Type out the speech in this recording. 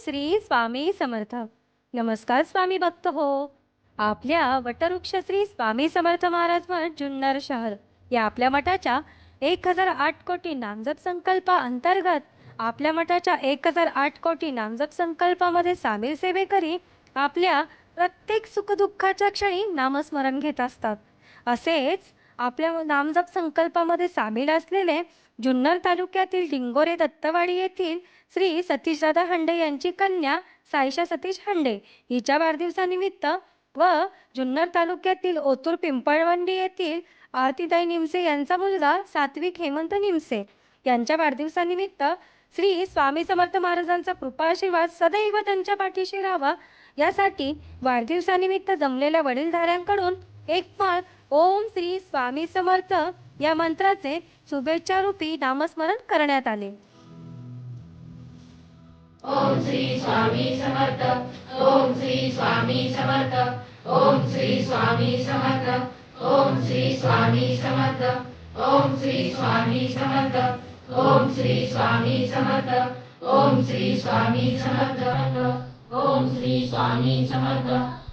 श्री स्वामी समर्थ. नमस्कार स्वामी भक्त हो. आपल्या वटवृक्ष श्री स्वामी समर्थ महाराज मठ जुन्नर शहर. या आपल्या मठाच्या एक हजार आठ कोटी नामजप संकल्पा अंतर्गत आपल्या मठाच्या एक हजार आठ कोटी नामजप संकल्पामध्ये सामील सेवेकरी आपल्या प्रत्येक सुखदुःखाच्या क्षणी नामस्मरण घेत असतात. असेच आपल्या नामजप संकल्पामध्ये सामील असलेले जुन्नर तालुक्यातील डिंगोरे दत्तवाडी येथील श्री सतीशदादा हंडे यांची कन्या साईशा सतीश हंडे हिच्या वाढदिवसानिमित्त व जुन्नर तालुक्यातील ओतूर पिंपळवंडी येथील आरतीताई निमसे यांचा मुलगा सात्विक हेमंत निमसे यांच्या वाढदिवसानिमित्त श्री स्वामी समर्थ महाराजांचा कृपाशीर्वाद सदैव त्यांच्या पाठीशी राहावा यासाठी वाढदिवसानिमित्त जमलेल्या वडीलधाऱ्यांकडून एक फळ ओम श्री स्वामी समर्थ या मंत्राचे शुभेच्छा रूपी नामस्मरण करण्यात आले. ओम श्री स्वामी समर्थ ओम श्री स्वामी समर्थ ओम श्री स्वामी समर्थ ओम श्री स्वामी समर्थ ओम श्री स्वामी समर्थ ओम श्री स्वामी समर्थ ओम श्री स्वामी समर्थ ओम श्री स्वामी समर्थ।